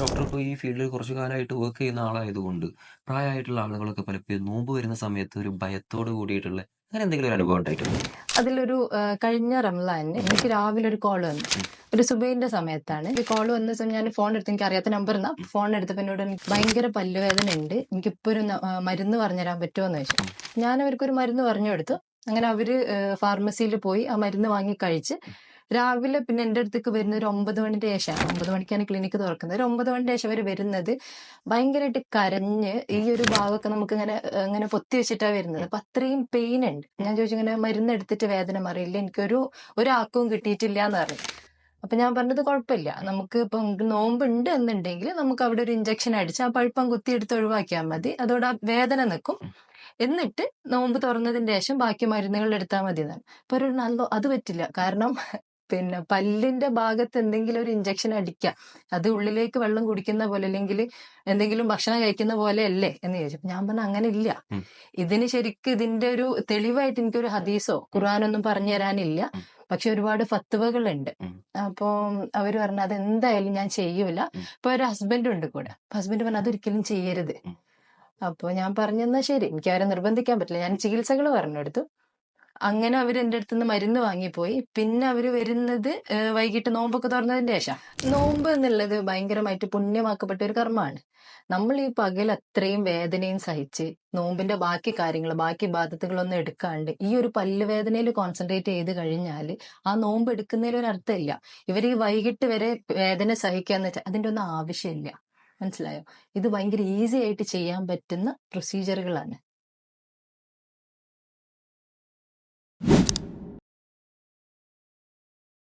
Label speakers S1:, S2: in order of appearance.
S1: Doctor ഇപ്പോൾ ഈ ഫീൽഡിൽ കുറച്ചു കാലമായിട്ട് വർക്ക് ചെയ്യുന്ന ആളായതുകൊണ്ട് പ്രായമായിട്ടുള്ള ആളുകളൊക്കെ പലപ്പോഴും നോമ്പ് വരുന്ന സമയത്ത് ഒരു ഭയത്തോട് കൂടിയിട്ടുള്ള അങ്ങനെ എന്തെങ്കിലും ഒരു അനുഭവം ഉണ്ടായിട്ടുണ്ട്?
S2: അതിലൊരു കഴിഞ്ഞ റംലാനിന് എനിക്ക് രാവിലെ ഒരു കോൾ വന്നു. ഒരു സുബൈന്റെ സമയത്താണ്. ഈ കോൾ വന്ന സമയം ഞാൻ ഫോൺ എടുത്ത് എനിക്ക് അറിയാത്ത നമ്പർ എന്നാ ഫോൺ എടുത്തപ്പോൾ എന്നോട് എനിക്ക് ഭയങ്കര പല്ലുവേദന ഉണ്ട്. എനിക്കിപ്പോ ഒരു മരുന്ന് പറഞ്ഞുതരാൻ പറ്റുമോ എന്ന് ചോദിച്ചു. ഞാൻ അവർക്കൊരു മരുന്ന് പറഞ്ഞു കൊടുത്തു. അങ്ങനെ അവർ ഫാർമസിയിൽ പോയി ആ മരുന്ന് വാങ്ങി കഴിച്ച് രാവിലെ പിന്നെ എന്റെ അടുത്തേക്ക് വരുന്ന ഒരു ഒമ്പത് മണിന്റെ ശേഷമാണ്. ഒമ്പത് മണിക്കാണ് ക്ലിനിക്ക് തുറക്കുന്നത്. ഒരു ഒമ്പത് മണിന്റെ ശേഷം അവർ വരുന്നത് ഭയങ്കരമായിട്ട് കരഞ്ഞ് ഈ ഒരു ഭാഗമൊക്കെ നമുക്ക് ഇങ്ങനെ ഇങ്ങനെ പൊത്തി വെച്ചിട്ടാണ് വരുന്നത്. അപ്പൊ അത്രയും പെയിൻ ഉണ്ട്. ഞാൻ ചോദിച്ചു ഇങ്ങനെ മരുന്ന് എടുത്തിട്ട് വേദന മാറിയില്ല. എനിക്കൊരു ഒരാക്കവും കിട്ടിയിട്ടില്ല എന്ന് പറഞ്ഞു. അപ്പൊ ഞാൻ പറഞ്ഞത് കുഴപ്പമില്ല. നമുക്ക് ഇപ്പം നോമ്പ് ഉണ്ട് എന്നുണ്ടെങ്കിൽ നമുക്ക് അവിടെ ഒരു ഇഞ്ചക്ഷൻ അടിച്ച് ആ പഴുപ്പം കുത്തിയെടുത്ത് ഒഴിവാക്കിയാൽ മതി. അതോടെ ആ വേദന നിൽക്കും. എന്നിട്ട് നോമ്പ് തുറന്നതിന് ശേഷം ബാക്കി മരുന്നുകൾ എടുത്താൽ മതി എന്നാണ് അപ്പൊ ഒരു നല്ല അത് പറ്റില്ല. കാരണം പിന്നെ പല്ലിന്റെ ഭാഗത്ത് എന്തെങ്കിലും ഒരു ഇഞ്ചക്ഷൻ അടിക്കാം. അത് ഉള്ളിലേക്ക് വെള്ളം കുടിക്കുന്ന പോലെ അല്ലെങ്കിൽ എന്തെങ്കിലും ഭക്ഷണം കഴിക്കുന്ന പോലെ അല്ലേ എന്ന് ചോദിച്ചു. ഞാൻ പറഞ്ഞു അങ്ങനെ ഇല്ല. ഇതിന് ശരിക്കും ഇതിന്റെ ഒരു തെളിവായിട്ട് എനിക്കൊരു ഹദീസോ ഖുർആാനൊന്നും പറഞ്ഞു തരാനില്ല. പക്ഷെ ഒരുപാട് ഫത്തുവകളുണ്ട്
S1: അപ്പോൾ
S2: അവർ അവർ പറഞ്ഞു അത് എന്തായാലും ഞാൻ ചെയ്യൂല. ഇപ്പൊ ഒരു ഹസ്ബൻഡ് ഉണ്ട് കൂടെ. ഹസ്ബൻഡ് പറഞ്ഞു അതൊരിക്കലും ചെയ്യരുത്.
S1: അപ്പോൾ
S2: അപ്പൊ ഞാൻ പറഞ്ഞെന്നാ ശരി. എനിക്ക് അവരെ നിർബന്ധിക്കാൻ പറ്റില്ല. ഞാൻ ചികിത്സകൾ പറഞ്ഞെടുത്തു. അങ്ങനെ അവർ എന്റെ അടുത്ത് നിന്ന് മരുന്ന് വാങ്ങിപ്പോയി. പിന്നെ അവർ വരുന്നത് വൈകിട്ട് നോമ്പൊക്കെ തുറന്നതിന് ശേഷം. നോമ്പ് എന്നുള്ളത് ഭയങ്കരമായിട്ട് പുണ്യമാക്കപ്പെട്ട ഒരു കർമ്മമാണ്. നമ്മൾ ഈ പകൽ അത്രയും വേദനയും സഹിച്ച് നോമ്പിന്റെ ബാക്കി കാര്യങ്ങൾ ബാക്കി ബാധ്യതകളൊന്നും എടുക്കാണ്ട് ഈ ഒരു പല്ലുവേദനയിൽ കോൺസെൻട്രേറ്റ് ചെയ്ത് കഴിഞ്ഞാൽ ആ നോമ്പ് എടുക്കുന്നതിൽ ഒരു അർത്ഥമില്ല. ഇവർ ഈ വൈകിട്ട് വരെ വേദന സഹിക്കാന്ന് വെച്ചാൽ അതിന്റെ ഒന്നും ആവശ്യമില്ല. മനസ്സിലായോ? ഇത് ഭയങ്കര ഈസി ആയിട്ട് ചെയ്യാൻ പറ്റുന്ന പ്രൊസീജിയറുകളാണ്